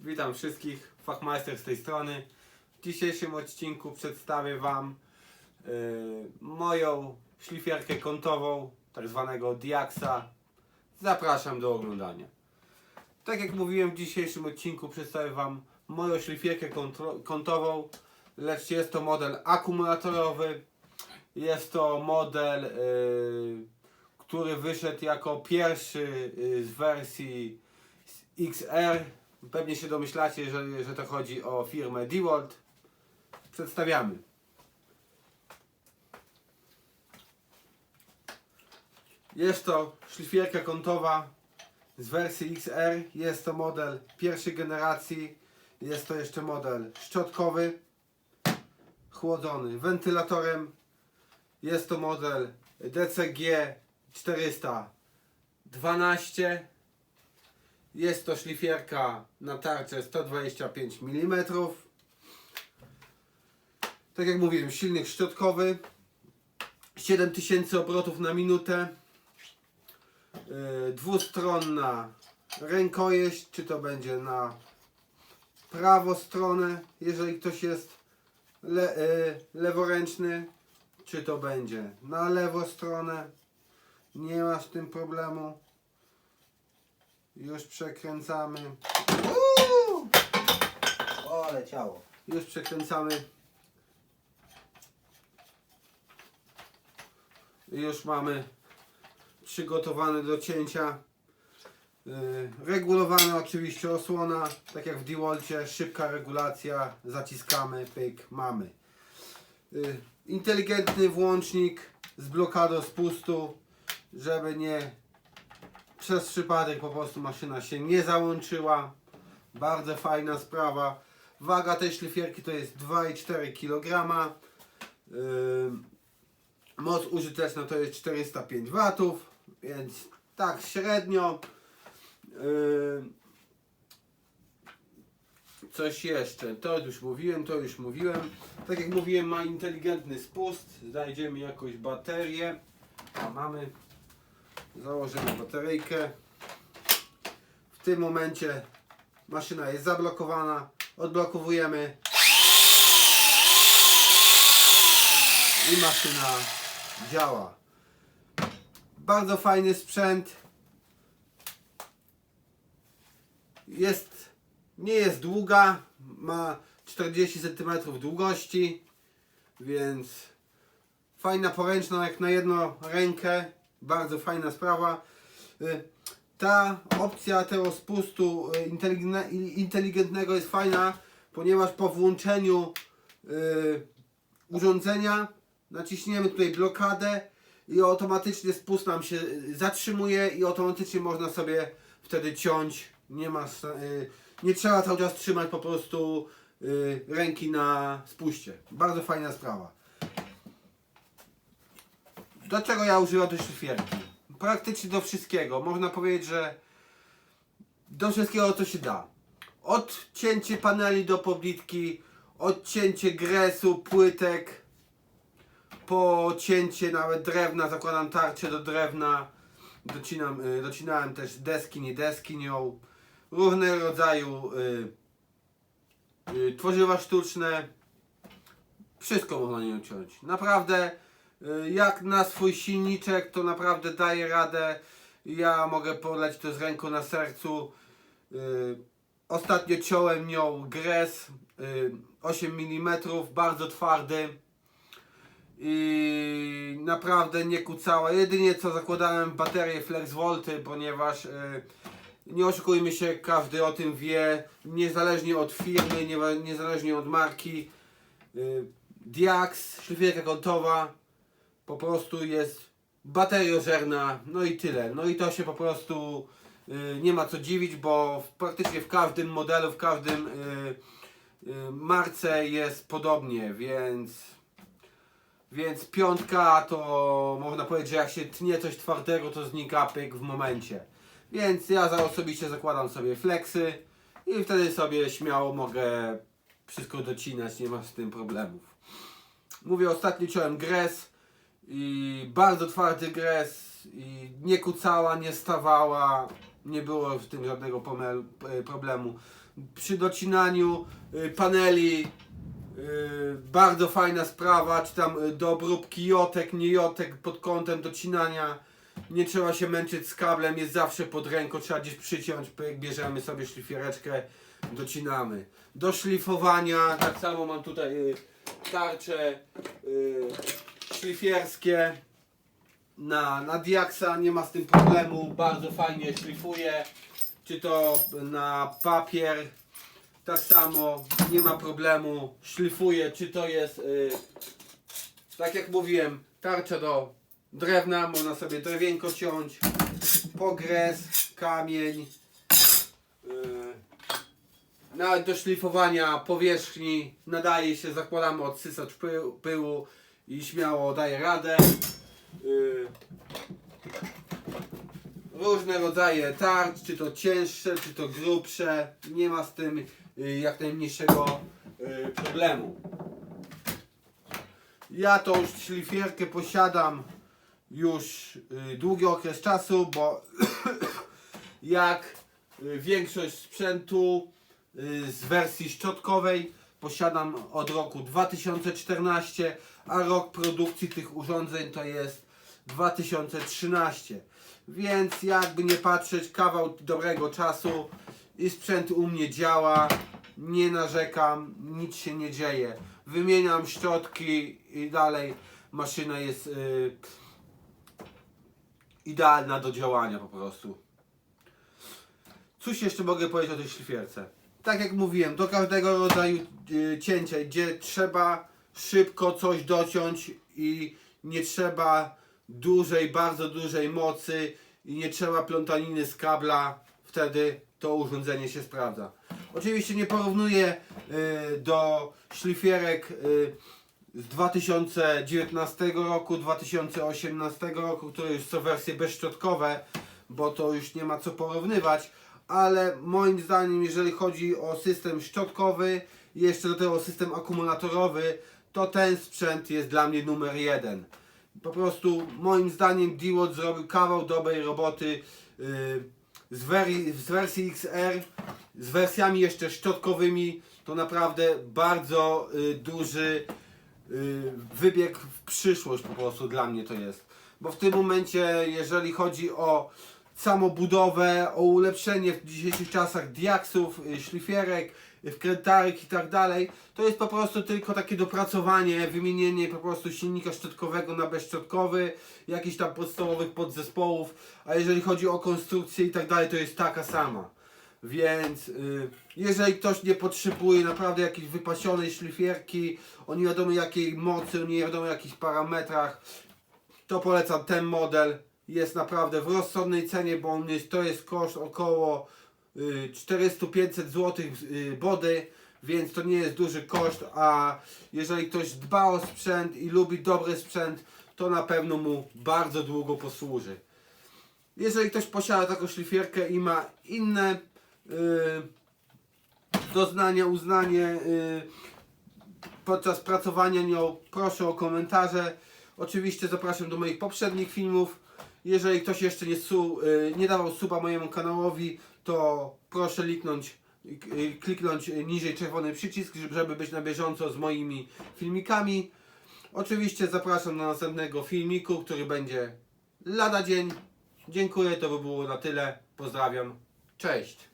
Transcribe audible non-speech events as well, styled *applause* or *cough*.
Witam wszystkich, Fachmeister z tej strony. W dzisiejszym odcinku przedstawię Wam yy, moją szlifierkę kątową, tak zwanego Diaxa. Zapraszam do oglądania. Tak jak mówiłem w dzisiejszym odcinku przedstawię Wam moją szlifierkę kątową, lecz jest to model akumulatorowy. Jest to model, yy, który wyszedł jako pierwszy yy, z wersji XR. Pewnie się domyślacie, że, że to chodzi o firmę DeWalt. Przedstawiamy. Jest to szlifierka kątowa z wersji XR. Jest to model pierwszej generacji. Jest to jeszcze model szczotkowy, chłodzony wentylatorem. Jest to model DCG 412. Jest to szlifierka na tarczę 125 mm. Tak jak mówiłem, silnik szczotkowy. 7000 obrotów na minutę. Yy, dwustronna rękojeść, czy to będzie na prawą stronę, jeżeli ktoś jest le, yy, leworęczny, czy to będzie na lewą stronę. Nie ma z tym problemu. Już przekręcamy. Uuu! O, leciało. Już przekręcamy. Już mamy przygotowany do cięcia. Yy, regulowana oczywiście osłona, tak jak w DeWalcie, szybka regulacja, zaciskamy, pyk, mamy. Yy, inteligentny włącznik z blokadą spustu, żeby nie przez przypadek po prostu maszyna się nie załączyła. Bardzo fajna sprawa. Waga tej szlifierki to jest 2,4 kg. Moc użyteczna to jest 405 W, więc tak średnio. Coś jeszcze, to już mówiłem, to już mówiłem. Tak jak mówiłem, ma inteligentny spust. Znajdziemy jakąś baterię. A mamy. Założymy bateryjkę. W tym momencie maszyna jest zablokowana. Odblokowujemy. I maszyna działa. Bardzo fajny sprzęt. Jest, nie jest długa. Ma 40 cm długości. Więc fajna poręczna jak na jedną rękę. Bardzo fajna sprawa. Y, Ta opcja tego spustu y, inteligentnego jest fajna, ponieważ po włączeniu y, urządzenia naciśniemy tutaj blokadę i automatycznie spust nam się zatrzymuje i automatycznie można sobie wtedy ciąć. Nie ma, nie trzeba cały czas trzymać po prostu ręki na spuście. Bardzo fajna sprawa. Dlaczego ja używam tej szlifierki? Praktycznie do wszystkiego. Można powiedzieć, że do wszystkiego co się da. Odcięcie paneli do poblitki, odcięcie gresu, płytek, po cięcie nawet drewna, zakładam tarczę do drewna, docinam, y, docinałem też deski, nie deski nią, różne rodzaju y, y, tworzywa sztuczne, wszystko można nią ciąć. Naprawdę, jak na swój silniczek, to naprawdę daje radę. Ja mogę polecić to z ręką na sercu. Y, Ostatnio ciąłem nią gres y, 8 mm, bardzo twardy i naprawdę nie kucała. Jedynie co zakładałem baterię FlexVolty, ponieważ y, nie oszukujmy się, każdy o tym wie, niezależnie od firmy, nie, niezależnie od marki. Y, Diax, szlifierka kątowa, po prostu jest bateriożerna, no i tyle. No i to się po prostu y, nie ma co dziwić, bo praktycznie w każdym modelu, w każdym y, y, marce jest podobnie, więc więc piątka to można powiedzieć, że jak się tnie coś twardego, to znika pyk w momencie. Więc ja za osobiście zakładam sobie flexy i wtedy sobie śmiało mogę wszystko docinać, nie ma z tym problemów. Mówię, ostatnio ciąłem gres i bardzo twardy gres i nie kucała, nie stawała, nie było w tym żadnego pomel- e, problemu. przy docinaniu y, paneli y, bardzo fajna sprawa, czy tam y, do obróbki jotek, nie jotek pod kątem docinania. Nie trzeba się męczyć z kablem, jest zawsze pod ręką, trzeba gdzieś przyciąć, bierzemy sobie szlifiereczkę, docinamy. Do szlifowania, tak samo mam tutaj tarcze y, szlifierskie. Na, na Diaxa, nie ma z tym problemu, bardzo fajnie szlifuje, czy to na papier, tak samo, nie ma problemu, szlifuje, czy to jest, y, tak jak mówiłem, tarcza do drewna, można sobie drewienko ciąć, pogres, kamień, y, nawet do szlifowania powierzchni. Nadaje się, zakładamy odsysacz pyłu i śmiało daje radę. Y, różne rodzaje tarcz, czy to cięższe, czy to grubsze, nie ma z tym y, jak najmniejszego y, problemu. Ja tą szlifierkę posiadam już długi okres czasu, bo *coughs* jak większość sprzętu z wersji szczotkowej posiadam od roku 2014, a rok produkcji tych urządzeń to jest 2013. Więc jakby nie patrzeć, kawał dobrego czasu i sprzęt u mnie działa, nie narzekam, nic się nie dzieje. Wymieniam szczotki i dalej maszyna jest y, idealna do działania po prostu. Cóż jeszcze mogę powiedzieć o tej szlifierce? Tak jak mówiłem, do każdego rodzaju y, cięcia, gdzie trzeba szybko coś dociąć i nie trzeba dużej, bardzo dużej mocy i nie trzeba plątaniny z kabla, wtedy to urządzenie się sprawdza. Oczywiście nie porównuję y, do szlifierek y, z 2019 roku, 2018 roku, które już są wersje bezszczotkowe, bo to już nie ma co porównywać, ale moim zdaniem, jeżeli chodzi o system szczotkowy jeszcze do tego system akumulatorowy, to ten sprzęt jest dla mnie numer jeden. Po prostu moim zdaniem Dewott zrobił kawał dobrej roboty yy, z, z wersji XR, z wersjami jeszcze szczotkowymi, to naprawdę bardzo y, duży y, wybieg w przyszłość po prostu dla mnie to jest. Bo w tym momencie, jeżeli chodzi o samobudowę, o ulepszenie w dzisiejszych czasach diaksów, y, szlifierek, y, wkrętarek i tak dalej, to jest po prostu tylko takie dopracowanie, wymienienie po prostu silnika szczotkowego na bezszczotkowy, jakichś tam podstawowych podzespołów, a jeżeli chodzi o konstrukcję i tak dalej, to jest taka sama. Więc y, jeżeli ktoś nie potrzebuje naprawdę jakiejś wypasionej szlifierki, o nie wiadomo jakiej mocy, o nie wiadomo jakich parametrach, to polecam ten model. Jest naprawdę w rozsądnej cenie, bo on jest, to jest koszt około y, 400-500 zł y, body, więc to nie jest duży koszt, a jeżeli ktoś dba o sprzęt i lubi dobry sprzęt, to na pewno mu bardzo długo posłuży. Jeżeli ktoś posiada taką szlifierkę i ma inne y, doznania, uznanie y, podczas pracowania nią, proszę o komentarze. Oczywiście zapraszam do moich poprzednich filmów. Jeżeli ktoś jeszcze nie, su, y, nie dawał suba mojemu kanałowi, to proszę kliknąć, y, kliknąć niżej czerwony przycisk, żeby być na bieżąco z moimi filmikami. Oczywiście zapraszam do następnego filmiku, który będzie lada dzień. Dziękuję, to by było na tyle. Pozdrawiam. Cześć.